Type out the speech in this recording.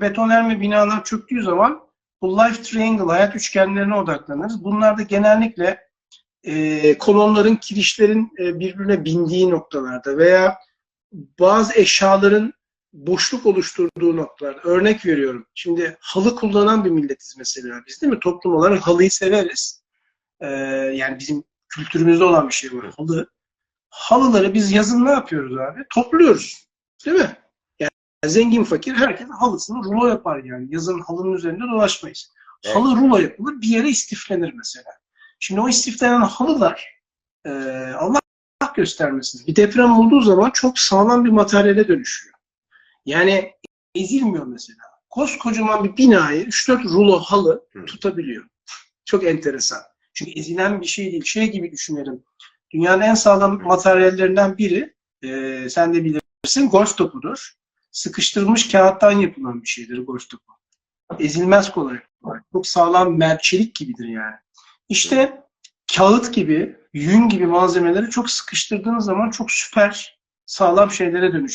betonarme binalar çöktüğü zaman bu life triangle, hayat üçgenlerine odaklanırız. Bunlar da genellikle e, kolonların, kirişlerin e, birbirine bindiği noktalarda veya bazı eşyaların boşluk oluşturduğu noktalarda. Örnek veriyorum. Şimdi halı kullanan bir milletiz mesela biz değil mi? Toplum olarak halıyı severiz. Ee, yani bizim kültürümüzde olan bir şey var. Halı. Halıları biz yazın ne yapıyoruz abi? Topluyoruz. Değil mi? Yani zengin fakir herkes halısını rulo yapar yani. Yazın halının üzerinde dolaşmayız. Evet. Halı rulo yapılır. Bir yere istiflenir mesela. Şimdi o istiflenen halılar e, Allah göstermesin. Bir deprem olduğu zaman çok sağlam bir materyale dönüşüyor. Yani ezilmiyor mesela. Koskocaman bir binayı 3-4 rulo halı Hı. tutabiliyor. Çok enteresan. Çünkü ezilen bir şey değil. Şey gibi düşünelim. Dünyanın en sağlam materyallerinden biri, e, sen de bilirsin, golf topudur. Sıkıştırılmış kağıttan yapılan bir şeydir golf topu. Ezilmez kolay. Çok sağlam merçelik gibidir yani. İşte kağıt gibi, yün gibi malzemeleri çok sıkıştırdığınız zaman çok süper sağlam şeylere dönüşüyor.